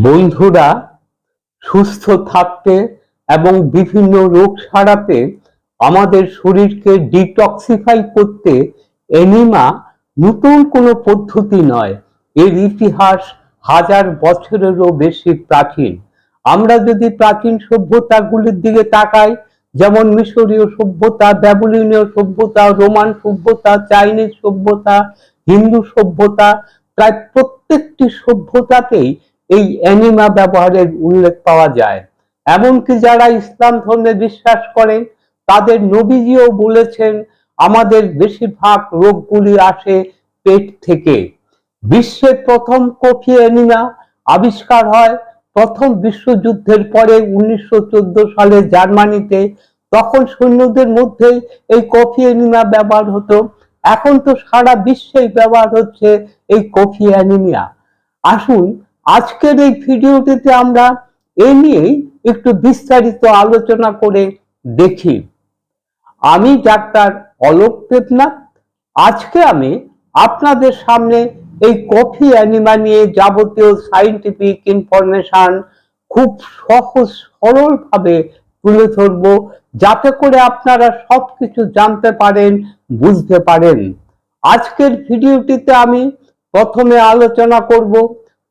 বন্ধুরা সুস্থ থাকতে এবং বিভিন্ন রোগ সারাতে আমাদের শরীরকে ডিটক্সিফাই করতে এনিমা নতুন কোনো পদ্ধতি নয়। এর ইতিহাস হাজার বছরেরও বেশি প্রাচীন। আমরা যদি প্রাচীন সভ্যতাগুলির দিকে তাকাই, যেমন মিশরীয় সভ্যতা, ব্যাবিলনীয় সভ্যতা, রোমান সভ্যতা, চাইনিজ সভ্যতা, হিন্দু সভ্যতা, প্রায় প্রত্যেকটি সভ্যতাতেই এই অ্যানিমা ব্যবহারের উল্লেখ পাওয়া যায়। এমনকি যারা ইসলাম ধর্মে বিশ্বাস করেন, তাদের নবীজিও বলেছেন, আমাদের বেশিরভাগ রোগগুলি আসে পেট থেকে। বিশ্বের প্রথম কফি অ্যানিমা আবিষ্কার হয় প্রথম বিশ্বযুদ্ধের পরে উনিশশো চোদ্দ সালে জার্মানিতে। তখন সৈন্যদের মধ্যেই এই কফি অ্যানিমা ব্যবহার হতো। এখন তো সারা বিশ্বেই ব্যবহার হচ্ছে এই কফি অ্যানিমিয়া। আসুন আজকের এই ভিডিওটিতে আমরা এ নিয়েই একটু বিস্তারিত আলোচনা করে দেখি। আমি ডাক্তার অলোক দেবনাথ। আজকে আমি আপনাদের সামনে এই কফি অ্যানিমা নিয়ে যাবতীয় সাইন্টিফিক ইনফরমেশন খুব সহজ সরল ভাবে তুলে ধরব, যাতে করে আপনারা সবকিছু জানতে পারেন, বুঝতে পারেন। আজকের ভিডিওটিতে আমি প্রথমে আলোচনা করব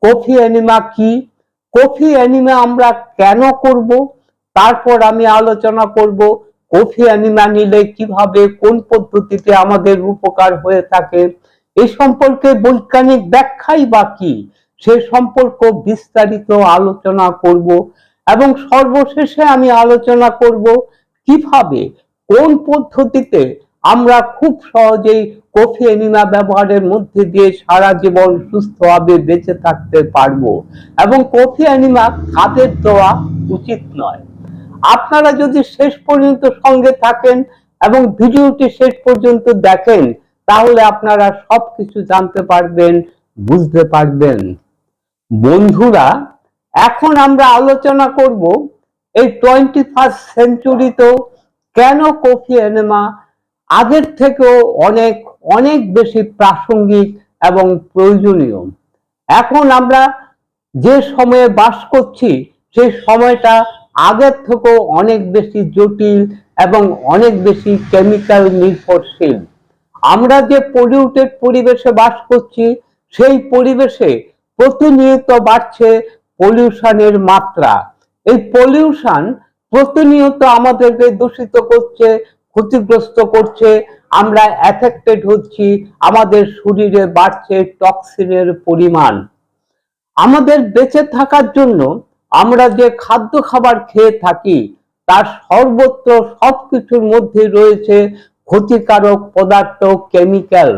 কফি অ্যানিমা কি? কফি অ্যানিমা আমরা কেন করব? তারপর আমি আলোচনা করব কফি অ্যানিমা নিলে কীভাবে, কোন পদ্ধতিতে আমাদের উপকার হয়ে থাকে? এই সম্পর্কে বৈজ্ঞানিক ব্যাখ্যাই বা কি? সে সম্পর্ক বিস্তারিত আলোচনা করব এবং সর্বশেষে আমি আলোচনা করব কীভাবে, কোন পদ্ধতিতে আমরা খুব সহজেই কফি এনিমা ব্যবহারের মধ্যে দিয়ে সারা জীবন সুস্থভাবে বেঁচে থাকতে পারব। এবং কফি এনিমা দেওয়া উচিত নয়। আপনারা যদি শেষ পর্যন্ত সঙ্গে থাকেন এবং ভিডিওটি শেষ পর্যন্ত দেখেন, তাহলে আপনারা সবকিছু জানতে পারবেন, বুঝতে পারবেন। বন্ধুরা, এখন আমরা আলোচনা করব এই টোয়েন্টি ফার্স্ট সেঞ্চুরিতেও কেন কফি এনেমা আগের থেকেও অনেক অনেক বেশি প্রাসঙ্গিক এবং প্রয়োজনীয়। এখন আমরা যে সময়ে বাস করছি সেই সময়টা আগের থেকেও অনেক বেশি জটিল এবং অনেক বেশি কেমিক্যাল নির্ভরশীল। আমরা যে পলিউটেড পরিবেশে বাস করছি, সেই পরিবেশে প্রতিনিয়ত বাড়ছে পলিউশনের মাত্রা। এই পলিউশন প্রতিনিয়ত আমাদেরকে দূষিত করছে, ক্ষতিগ্রস্ত করছে আমরা অ্যাফেক্টেড হচ্ছি, আমাদের শরীরে বাড়ছে টক্সিনের পরিমাণ। আমাদের বেঁচে থাকার জন্য আমরা যে খাদ্য খাবার খেয়ে থাকি, তার সর্বত্র সবকিছুর মধ্যে রয়েছে ক্ষতিকারক পদার্থ কেমিক্যাল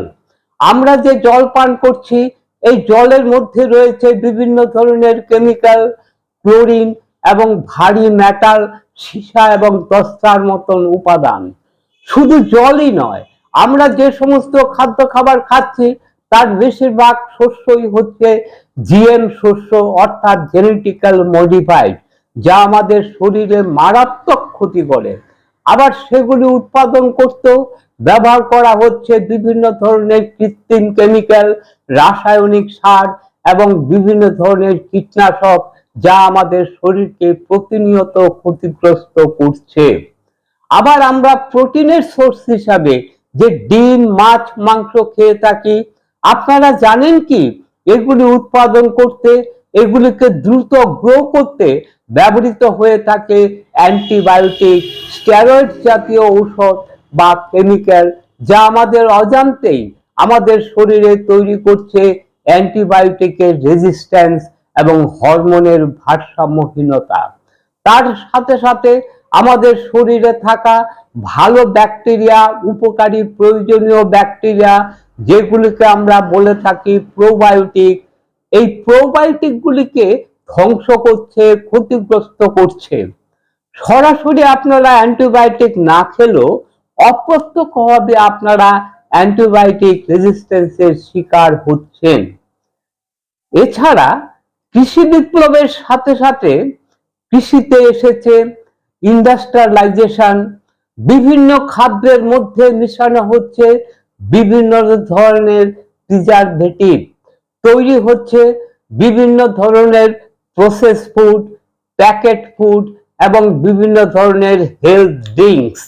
আমরা যে জল পান করছি, এই জলের মধ্যে রয়েছে বিভিন্ন ধরনের কেমিক্যাল ক্লোরিন এবং ভারী মেটাল সীসা এবং দস্তার মতন উপাদান। শুধু জলই নয়, আমরা যে সমস্ত খাদ্য খাবার খাচ্ছি, তার বেশিরভাগ শস্যই হচ্ছে জিএম শস্য, অর্থাৎ জেনেটিক্যাল মডিফাইড, যা আমাদের শরীরে মারাত্মক ক্ষতি করে। আবার সেগুলি উৎপাদন করতেও ব্যবহার করা হচ্ছে বিভিন্ন ধরনের কৃত্রিম কেমিক্যাল, রাসায়নিক সার এবং বিভিন্ন ধরনের কীটনাশক, যা আমাদের শরীরকে প্রতিনিয়ত ক্ষতিগ্রস্ত করছে। আবার আমরা প্রোটিনের সোর্স হিসাবে যে ডিম, মাছ, মাংস খেয়ে থাকি, আপনারা জানেন কি? এগুলি উৎপাদন করতে, এগুলিকে দ্রুত গ্রো করতে ব্যবহৃত হয়ে থাকে অ্যান্টিবায়োটিক, স্টেরয়েড জাতীয় ঔষধ বা কেমিক্যাল, যা আমাদের অজান্তেই আমাদের শরীরে তৈরি করছে অ্যান্টিবায়োটিকের রেজিস্ট্যান্স এবং হরমোনের ভারসাম্যহীনতা। তার সাথে সাথে আমাদের শরীরে থাকা ভালো ব্যাকটেরিয়া, উপকারী প্রয়োজনীয় ব্যাকটেরিয়া, যেগুলিকে আমরা বলে থাকি প্রোবায়োটিক, এই প্রোবায়োটিক গুলিকে ধ্বংস করছে, ক্ষতিগ্রস্ত করছে। সরাসরি আপনারা অ্যান্টিবায়োটিক না খেলেও অপ্রত্যক্ষভাবে আপনারা অ্যান্টিবায়োটিক রেজিস্ট্যান্সের শিকার হচ্ছেন। এছাড়া কৃষি বিপ্লবের সাথে সাথে কৃষিতে এসেছে ইন্ডাস্ট্রিয়ালাইজেশন বিভিন্ন খাদ্যের মধ্যে মিশানো হচ্ছে বিভিন্ন ধরনের প্রিজারভেটিভ তৈরি হচ্ছে বিভিন্ন ধরনের প্রসেস ফুড প্যাকেট ফুড এবং বিভিন্ন ধরনের হেলথ ড্রিঙ্কস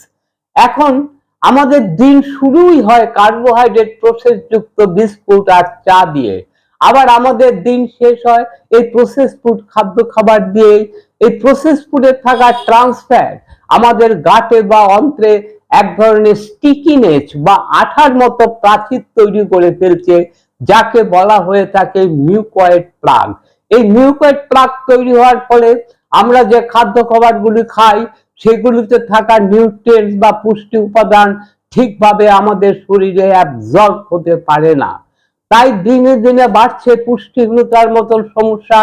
এখন আমাদের দিন শুরুই হয় কার্বোহাইড্রেট প্রসেস যুক্ত বিস্কুট আর চা দিয়ে। আবার আমাদের দিন শেষ হয় এই প্রসেস ফুড খাদ্য খাবার দিয়ে এই প্রসেস ফুডে থাকা ট্রান্সফ্যাট আমাদের গাটে বা অন্ত্রে এক ধরনের স্টিকিনেস বা আঠার মতো প্রাচীর তৈরি করে ফেলছে, যাকে বলা হয়ে থাকে মিউকয়েড প্লাগ এই মিউকয়েড প্লাগ তৈরি হওয়ার ফলে আমরা যে খাদ্য খাবারগুলি খাই, সেগুলিতে থাকা নিউট্রিয়েন্টস বা পুষ্টি উপাদান ঠিকভাবে আমাদের শরীরে অ্যাবজর্ব হতে পারে না। তাই দিনে দিনে বাড়ছে পুষ্টিহীনতার মতন সমস্যা,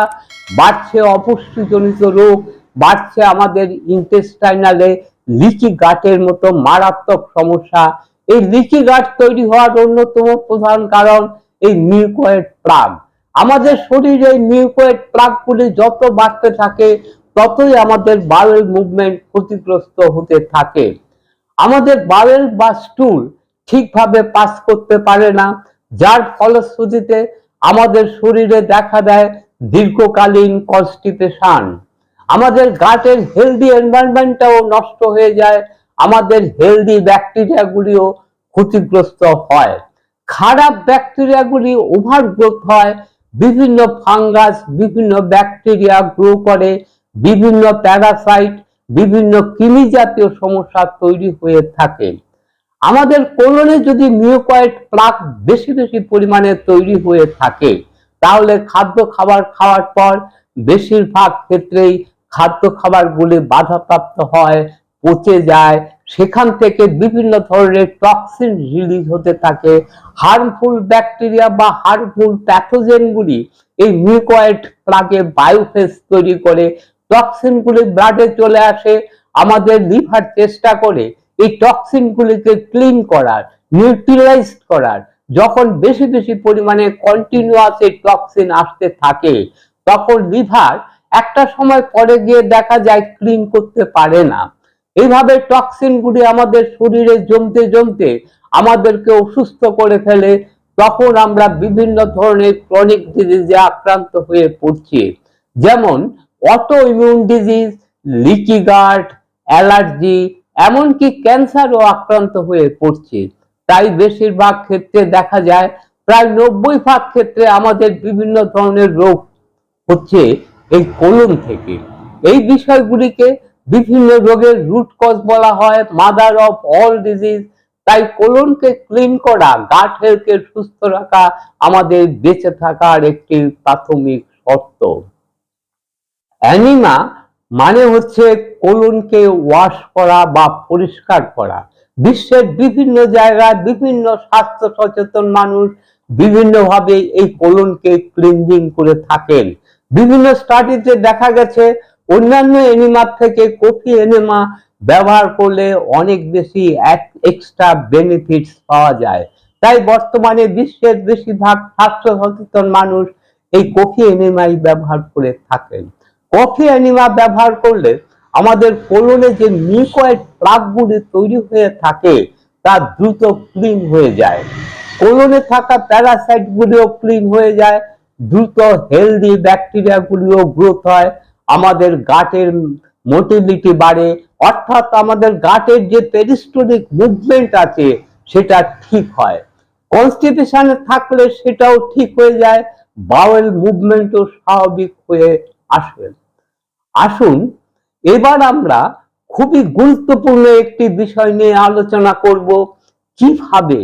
বাড়ছে অপুষ্টিজনিত রোগ, বাড়ছে আমাদের ইন্টেস্টাইনালে লিচি গাটের মতো মারাত্মক সমস্যা। এই লিচি গাট তৈরি হওয়ার অন্যতম প্রধান কারণ এই মিউকয়েড প্লাগ। আমাদের শরীরে মিউকয়েড প্লাগগুলি যত বাড়তে থাকে, ততই আমাদের বাউল মুভমেন্ট ক্ষতিগ্রস্ত হতে থাকে। আমাদের বাউল বা স্টুল ঠিকভাবে পাস করতে পারে না যার ফলশ্রুতিতে আমাদের শরীরে দেখা দেয় দীর্ঘকালীন কনস্টিপেশন। আমাদের গাটের হেলদি এনভায়রনমেন্টটাও নষ্ট হয়ে যায়, আমাদের হেলদি ব্যাকটেরিয়াগুলিও ক্ষতিগ্রস্ত হয়। খারাপ ব্যাকটেরিয়াগুলি ওভার গ্রোথ হয়, বিভিন্ন ফাঙ্গাস বিভিন্ন ব্যাকটেরিয়া গ্রো করে, বিভিন্ন প্যারাসাইট বিভিন্ন কৃমি জাতীয় সমস্যা তৈরি হয়ে থাকে। আমাদের কোলনে যদি মিউকয়েড প্লাক বেশি বেশি পরিমাণে তৈরি হয়ে থাকে, তাহলে খাদ্য খাবার খাওয়ার পর বেশিরভাগ ক্ষেত্রেই খাদ্য খাবারগুলি বাধাপ্রাপ্ত হয়, পচে যায়। সেখান থেকে বিভিন্ন ধরনের টক্সিন রিলিজ হতে থাকে। হার্মফুল ব্যাকটেরিয়া বা হার্মফুল প্যাথোজেনগুলি এই মিউকয়েড প্লাগে বায়োফেস তৈরি করে। টক্সিনগুলি ব্লাডে চলে আসে। আমাদের লিভার চেষ্টা করে এই টক্সিনগুলিকে ক্লিন করার নিউট্রিলাইজ করার, যখন বেশি বেশি পরিমাণে কন্টিনিউয়াস এই টক্সিন আসতে থাকে, তখন লিভার একটা সময় পরে গিয়ে দেখা যায় ক্লিন করতে পারে না। এইভাবে টক্সিনগুলি আমাদের শরীরে জমতে জমতে আমাদেরকে অসুস্থ করে ফেলে, তখন আমরা বিভিন্ন ধরনের ক্রনিক ডিজিজে আক্রান্ত হয়ে পড়ছি। যেমন auto immune disease leaky gut allergy এমনকি ক্যান্সারও আক্রান্ত হয়ে পড়ছে। তাই বেশিরভাগ ক্ষেত্রে দেখা যায়, প্রায় নব্বই ভাগ ক্ষেত্রে আমাদের বিভিন্ন ধরনের রোগ হচ্ছে এই কোলন থেকে। এই বিষয়গুলিকে বিভিন্ন রোগের রুট কজ বলা হয়, মাদার অফ অল ডিজিজ। তাই কোলনকে ক্লিন করা, গাট হেলথকে সুস্থ রাখা আমাদের বেঁচে থাকার একটি প্রাথমিক শর্ত। অ্যানিমা মানে হচ্ছে কোলনকে ওয়াশ করা বা পরিষ্কার করা। বিশ্বের বিভিন্ন জায়গায় বিভিন্ন স্বাস্থ্য সচেতন মানুষ বিভিন্নভাবে এই কোলনকে ক্লিনজিং করে থাকেন। বিভিন্ন স্টাডিতে দেখা গেছে, অন্যান্য এনিমার থেকে কফি এনিমা ব্যবহার করলে অনেক বেশি এক্সট্রা বেনিফিটস পাওয়া যায়। তাই বর্তমানে বিশ্বের বেশিরভাগ স্বাস্থ্য সচেতন মানুষ এই কফি এনিমাই ব্যবহার করে থাকেন। কফি অ্যানিমা ব্যবহার করলে আমাদের কোলনে যে মিউকয়েড প্লাগগুলি তৈরি হয়ে থাকে, তা দ্রুত ক্লিন হয়ে যায়। কোলনে থাকা প্যারাসাইট গুলিও ক্লিন হয়ে যায়, দ্রুত হেলদি ব্যাকটেরিয়া গুলিও গ্রোথ হয়, আমাদের গাটের মোটিলিটি বাড়ে, অর্থাৎ আমাদের গাটের যে পেরিস্টোলিক মুভমেন্ট আছে, সেটা ঠিক হয়। কনস্টিপেশনে থাকলে সেটাও ঠিক হয়ে যায় বাওয়েল মুভমেন্টও স্বাভাবিক হয়ে আসবে আসুন, এবার আমরা খুবই গুরুত্বপূর্ণ একটি বিষয় নিয়ে আলোচনা করব, কীভাবে,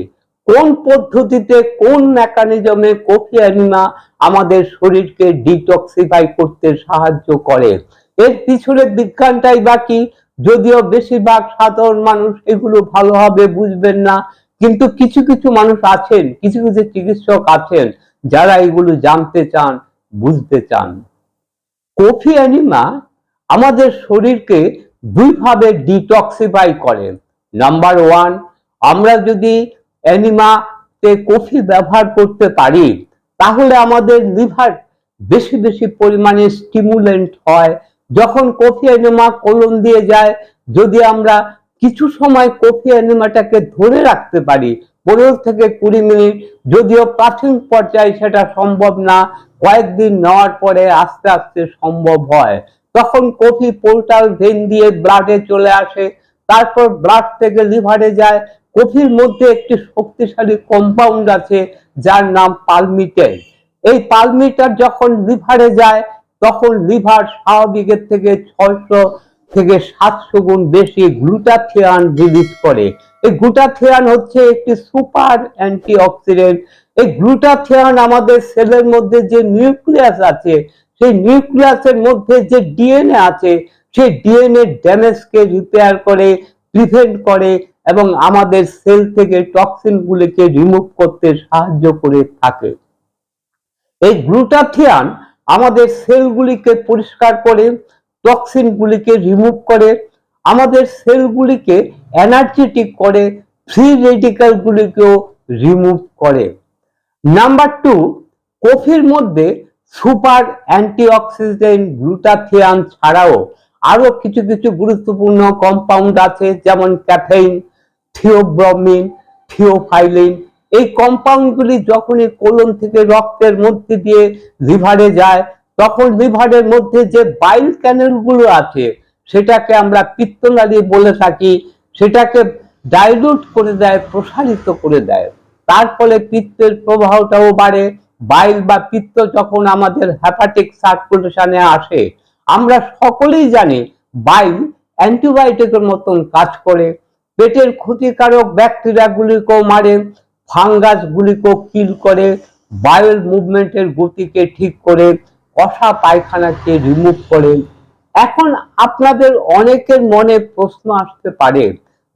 কোন পদ্ধতিতে, কোন মেকানিজমে কফি অ্যানিমা আমাদের শরীরকে ডিটক্সিফাই করতে সাহায্য করে। এর পিছনে বিজ্ঞানটাই বাকি, যদিও বেশিরভাগ সাধারণ মানুষ এগুলো ভালোভাবে বুঝবেন না, কিন্তু কিছু কিছু মানুষ আছেন, কিছু কিছু চিকিৎসক আছেন, যারা এগুলো জানতে চান, বুঝতে চান। কফি অ্যানিমা আমাদের শরীরকে দুইভাবে ডিটক্সিফাই করে। নাম্বার ওয়ান আমরা যদি অ্যানিমাতে কফি ব্যবহার করতে পারি, তাহলে আমাদের লিভার বেশি বেশি পরিমাণে স্টিমুলেন্ট হয়। যখন কফি অ্যানিমা কোলন দিয়ে যায়, যদি আমরা কিছু সময় কফি অ্যানিমাটাকে ধরে রাখতে পারি পনেরো থেকে কুড়ি মিনিট। যদিও প্রাথমিক পর্যায়ে সেটা সম্ভব না, কয়েকদিন নেওয়ার পরে আস্তে আস্তে সম্ভব হয়। তখন কফি পোর্টাল ভেন দিয়ে ব্লাডে চলে আসে, তারপর ব্লাড থেকে লিভারে যায়। কফির মধ্যে একটি শক্তিশালী কম্পাউন্ড আছে, যার নাম পালমিটের। এই পালমিটার যখন লিভারে যায়, তখন লিভার স্বাভাবিকের থেকে ছয়শো থেকে সাতশো গুণ বেশি গ্লুটাথিয়ান রিলিজ করে। এই গ্লুটাথিয়ান হচ্ছে একটি সুপার অ্যান্টিঅক্সিডেন্ট এই গ্লুটাথিয়ান আমাদের সেলের মধ্যে যে নিউক্লিয়াস আছে, সেই নিউক্লিয়াসের মধ্যে যে ডিএনএ আছে, সেই ডিএনএ ড্যামেজকে রিপেয়ার করে প্রিভেন্ট করে এবং আমাদের সেল থেকে টক্সিনগুলিকে রিমুভ করতে সাহায্য করে থাকে। এই গ্লুটাথিয়ান আমাদের সেলগুলিকে পরিষ্কার করে টক্সিনগুলিকে রিমুভ করে আমাদের সেলগুলিকে এনার্জেটিক করে ফ্রি রেডিক্যালগুলিকেও রিমুভ করে। নাম্বার টু কফির মধ্যে সুপার অ্যান্টিঅক্সিডেন্ট গ্লুটাথিয়ান ছাড়াও আরও কিছু কিছু গুরুত্বপূর্ণ কম্পাউন্ড আছে, যেমন ক্যাফেইন থিওব্রমিন থিওফাইলিন এই কম্পাউন্ডগুলি যখনই কোলন থেকে রক্তের মধ্যে দিয়ে লিভারে যায়, তখন লিভারের মধ্যে যে বাইল ক্যানেলগুলো আছে সেটাকে আমরা পিত্তনালী বলে থাকি, সেটাকে ডাইলুট করে দেয়, প্রসারিত করে দেয়। তার ফলে পিত্তের প্রবাহটাও বাড়ে। বাইল বা পিত্ত যখন আমাদের হ্যাপাটিক সার্কুলেশনে আসে, আমরা সকলেই জানি বাইল অ্যান্টিবায়োটিকের মতন কাজ করে। পেটের ক্ষতিকারক ব্যাকটেরিয়াগুলিকেও মারে ফাঙ্গাসগুলিকেও কিল করে বায়োল মুভমেন্টের গতিকে ঠিক করে, কষা পায়খানাকে রিমুভ করে। এখন আপনাদের অনেকের মনে প্রশ্ন আসতে পারে,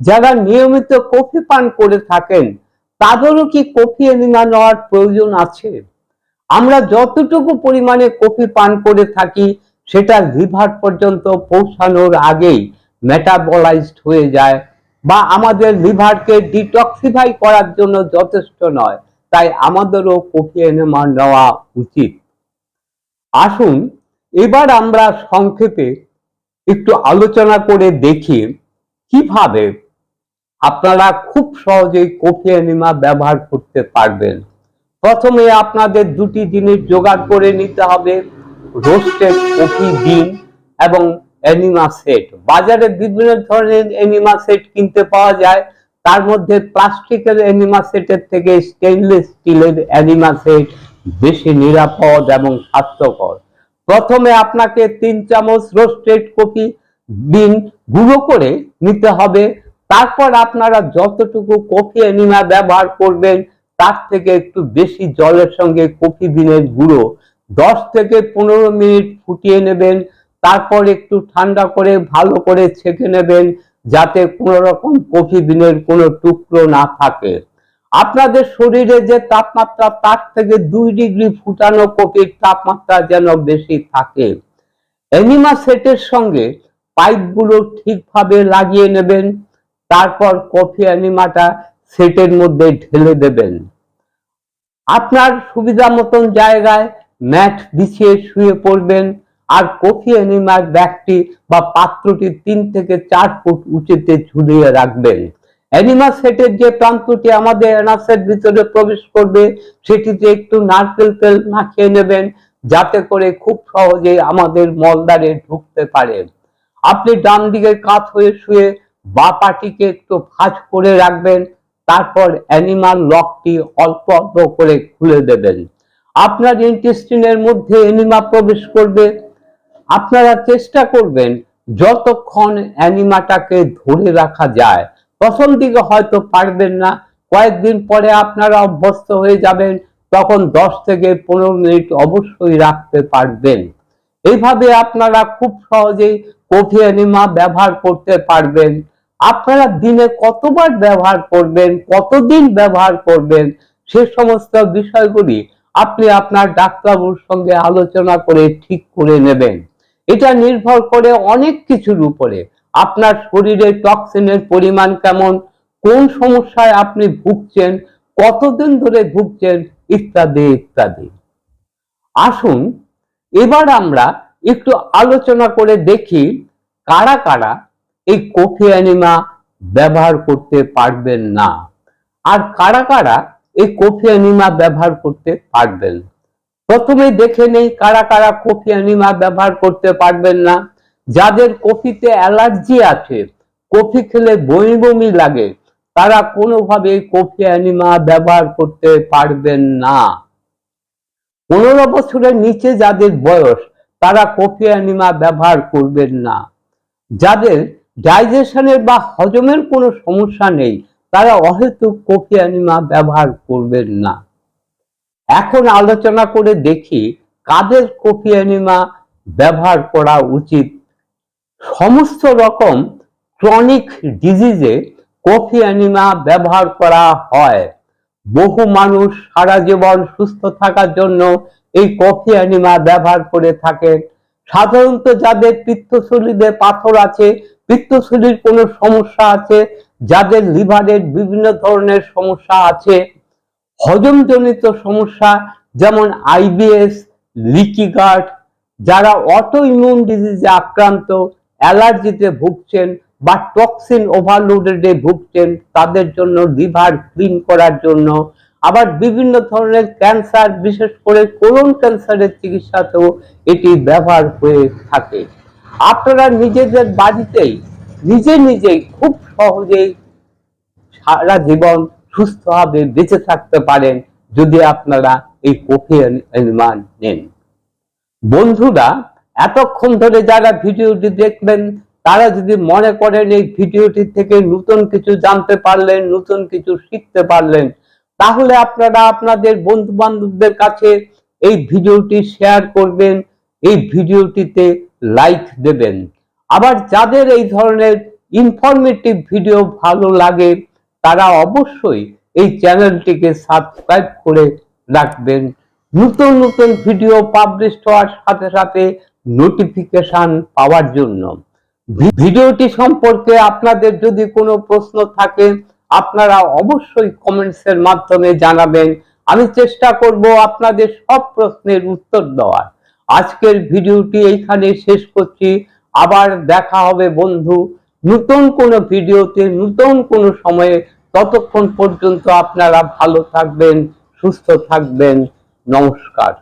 যারা নিয়মিত কফি পান করে থাকেন, তাদেরও কি কফি এনিমা নেওয়ার প্রয়োজন আছে? আমরা যতটুকু পরিমাণে কফি পান করে থাকি, সেটা লিভার পর্যন্ত পৌঁছানোর আগেই মেটাবলাইজড হয়ে যায় বা আমাদের লিভারকে ডিটক্সিফাই করার জন্য যথেষ্ট নয়, তাই আমাদেরও কফি এনেমা নেওয়া উচিত। আসুন এবার আমরা সংক্ষেপে একটু আলোচনা করে দেখি কীভাবে আপনারা খুব সহজেই কফি এনিমা ব্যবহার করতে পারবেন। প্রথমে আপনাদের দুটি জিনিস জোগাড় করে নিতে হবে রোস্টেড কফি বিন এবং অ্যানিমা সেট বাজারে বিভিন্ন ধরনের অ্যানিমা সেট কিনতে পাওয়া যায়, তার মধ্যে প্লাস্টিকের অ্যানিমা সেটের থেকে স্টেনলেস স্টিলের অ্যানিমা সেট বেশি নিরাপদ এবং স্বাস্থ্যকর। প্রথমে আপনাকে তিন চামচ রোস্টেড কফি বিন গুঁড়ো করে নিতে হবে। তারপর আপনারা যতটুকু কফি অ্যানিমা ব্যবহার করবেন, তার থেকে একটু বেশি জলের সঙ্গে কফি বিনের গুঁড়ো। দশ থেকে পনেরো মিনিট ফুটিয়ে নেবেন, তারপর একটু ঠান্ডা করে ভালো করে ছেঁকে নেবেন, যাতে কোনো রকম কফি বিনের কোনো টুকরো না থাকে। আপনাদের শরীরে যে তাপমাত্রা তার থেকে দুই ডিগ্রি ফুটানো কফির তাপমাত্রা যেন বেশি থাকে অ্যানিমা সেটের সঙ্গে পাইপগুলো ঠিকভাবে লাগিয়ে নেবেন, তারপর কফি অ্যানিমাটা সেটের মধ্যে ঢেলে দেবেন। আপনার সুবিধা মতন জায়গায় ম্যাট বিছিয়ে শুয়ে পড়বেন, আর কফি অ্যানিমার ব্যাগটি বা পাত্রটি তিন থেকে চার ফুট উঁচুতে ঝুলিয়ে রাখবেন। অ্যানিমা সেটের যে প্রান্তটি আমাদের অ্যানাসের ভিতরে প্রবেশ করবে, সেটিতে একটু নারকেল তেল মাখিয়ে নেবেন, যাতে করে খুব সহজে আমাদের মলদারে ঢুকতে পারে। আপনি ডান দিকে কাত হয়ে শুয়ে বা পাটিকে একটু ভাঁজ করে রাখবেন, তারপর অ্যানিমাল লকটি অল্প অল্প করে খুলে দেবেন। আপনার ইন্টেস্টিনের মধ্যে অ্যানিমা প্রবেশ করবে। আপনারা চেষ্টা করবেন যতক্ষণ অ্যানিমাটাকে ধরে রাখা যায়। প্রথম দিকে হয়তো পারবেন না, কয়েকদিন পরে আপনারা অভ্যস্ত হয়ে যাবেন, তখন দশ থেকে পনেরো মিনিট অবশ্যই রাখতে পারবেন। এইভাবে আপনারা খুব সহজেই কফি অ্যানিমা ব্যবহার করতে পারবেন। আপনারা দিনে কতবার ব্যবহার করবেন, কতদিন ব্যবহার করবেন, সে সমস্ত বিষয়গুলি আপনি আপনার ডাক্তারবাবুর সঙ্গে আলোচনা করে ঠিক করে নেবেন। এটা নির্ভর করে অনেক কিছুর উপরে। আপনার শরীরে টক্সিনের পরিমাণ কেমন, কোন সমস্যায় আপনি ভুগছেন, কতদিন ধরে ভুগছেন, ইত্যাদি ইত্যাদি। আসুন, এবার আমরা একটু আলোচনা করে দেখি কারা কারা এই কফি অ্যানিমা ব্যবহার করতে পারবেন না, আর কারা কারা এই কফি অ্যানিমা ব্যবহার করতে পারবেন। প্রথমে দেখে নেই কারা কারা কফি অ্যানিমা ব্যবহার করতে পারবেন না। যাদের কফিতে অ্যালার্জি আছে, কফি খেলে বমি বমি লাগে, তারা কোনোভাবে কফি অ্যানিমা ব্যবহার করতে পারবেন না। পনেরো বছরের নিচে যাদের বয়স, তারা কফি অ্যানিমা ব্যবহার করবেন না। যাদের ডাইজেশনের বা হজমের কোনো সমস্যা নেই, তারা অহেতুক কফি অ্যানিমা ব্যবহার করবেন না। এখন আলোচনা করে দেখি, কাদের কফি অ্যানিমা ব্যবহার করা উচিত সমস্ত রকম ক্রনিক ডিজিজে কফি অ্যানিমা ব্যবহার করা হয়। বহু মানুষ সারা জীবন সুস্থ থাকার জন্য এই কফি অ্যানিমা ব্যবহার করে থাকেন। সাধারণত যাদের পিত্তশরীরে পাথর আছে, পিত্তশরীর কোনো সমস্যা আছে, যাদের লিভারের বিভিন্ন ধরনের সমস্যা আছে, হজমজনিত সমস্যা যেমন আইবিএস লিকি গার্ড, যারা অটো ইমিউন ডিজিজে আক্রান্ত অ্যালার্জিতে ভুগছেন বা টক্সিন ওভারলোডেডে ভুগছেন, তাদের জন্য লিভার ক্লিন করার জন্য। আবার বিভিন্ন ধরনের ক্যান্সার, বিশেষ করে কোলন ক্যান্সারের চিকিৎসাতেও এটি ব্যবহার হয়ে থাকে। আপনারা নিজেদের বাড়িতেই, নিজে নিজেই খুব সহজেই সারা জীবন সুস্থভাবে বেঁচে থাকতে পারেন যদি আপনারা এই কফি অ্যানিমান নেন। বন্ধুরা এতক্ষণ ধরে যারা ভিডিওটি দেখবেন তারা যদি মনে করেন এই ভিডিওটি থেকে নতুন কিছু জানতে পারলেন, নতুন কিছু শিখতে পারলেন, তাহলে আপনারা আপনাদের বন্ধু বান্ধবদের কাছে এই ভিডিওটি শেয়ার করবেন, এই ভিডিওটিতে লাইক দেবেন। আবার যাদের এই ধরনের ইনফরমেটিভ ভিডিও ভালো লাগে, তারা অবশ্যই এই চ্যানেলটিকে সাবস্ক্রাইব করে রাখবেন। নতুন নতুন ভিডিও পাবলিশ হওয়ার সাথে সাথে নোটিফিকেশন পাওয়ার জন্য। ভিডিওটি সম্পর্কে আপনাদের যদি কোনো প্রশ্ন থাকে, আপনারা অবশ্যই কমেন্টস এর মাধ্যমে জানাবেন। আমি চেষ্টা করব আপনাদের সব প্রশ্নের উত্তর দেওয়ার। আজকের ভিডিওটি এইখানে শেষ করছি। আবার দেখা হবে বন্ধু। নতুন কোনো ভিডিওতে, নতুন কোনো সময়ে। ততক্ষণ পর্যন্ত আপনারা ভালো থাকবেন, সুস্থ থাকবেন। নমস্কার।